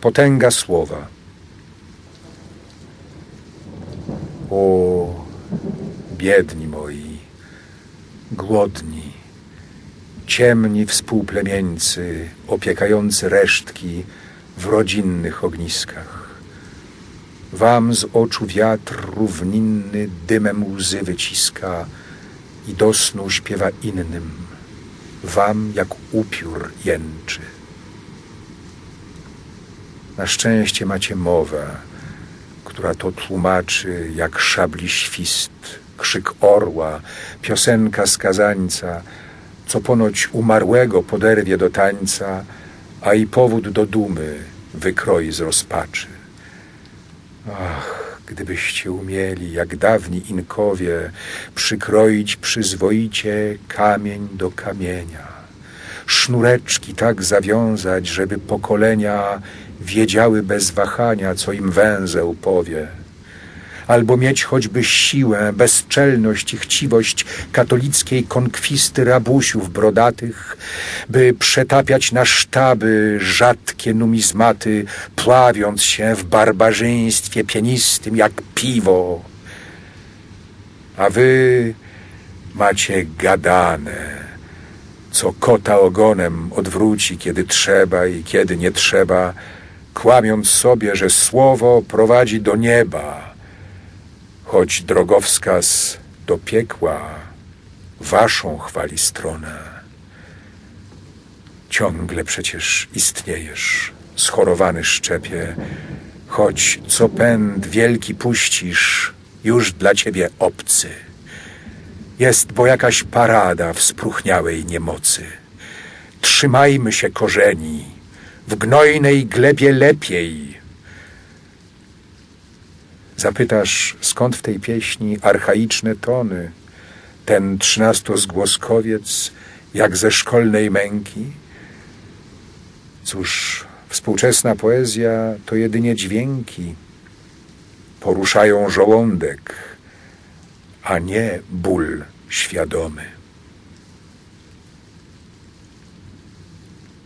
Potęga słowa. O, biedni moi, głodni, ciemni współplemieńcy, opiekający resztki w rodzinnych ogniskach. Wam z oczu wiatr równinny dymem łzy wyciska i do snu śpiewa innym. Wam jak upiór jęczy. Na szczęście macie mowę, która to tłumaczy jak szabli świst, krzyk orła, piosenka skazańca, co ponoć umarłego poderwie do tańca, a i powód do dumy wykroi z rozpaczy. Ach, gdybyście umieli, jak dawni Inkowie, przykroić przyzwoicie kamień do kamienia, sznureczki tak zawiązać, żeby pokolenia wiedziały bez wahania, co im węzeł powie, albo mieć choćby siłę, bezczelność i chciwość katolickiej konkwisty rabusiów brodatych, by przetapiać na sztaby rzadkie numizmaty, pławiąc się w barbarzyństwie pienistym jak piwo. A wy macie gadane, co kota ogonem odwróci, kiedy trzeba i kiedy nie trzeba, kłamiąc sobie, że słowo prowadzi do nieba, choć drogowskaz do piekła waszą chwali stronę. Ciągle przecież istniejesz, schorowany szczepie, choć co pęd wielki puścisz, już dla ciebie obcy. Jest bo jakaś parada w spróchniałej niemocy. Trzymajmy się korzeni, w gnojnej glebie lepiej. Zapytasz, skąd w tej pieśni archaiczne tony, ten trzynastozgłoskowiec, jak ze szkolnej męki? Cóż, współczesna poezja to jedynie dźwięki, poruszają żołądek, a nie ból świadomy.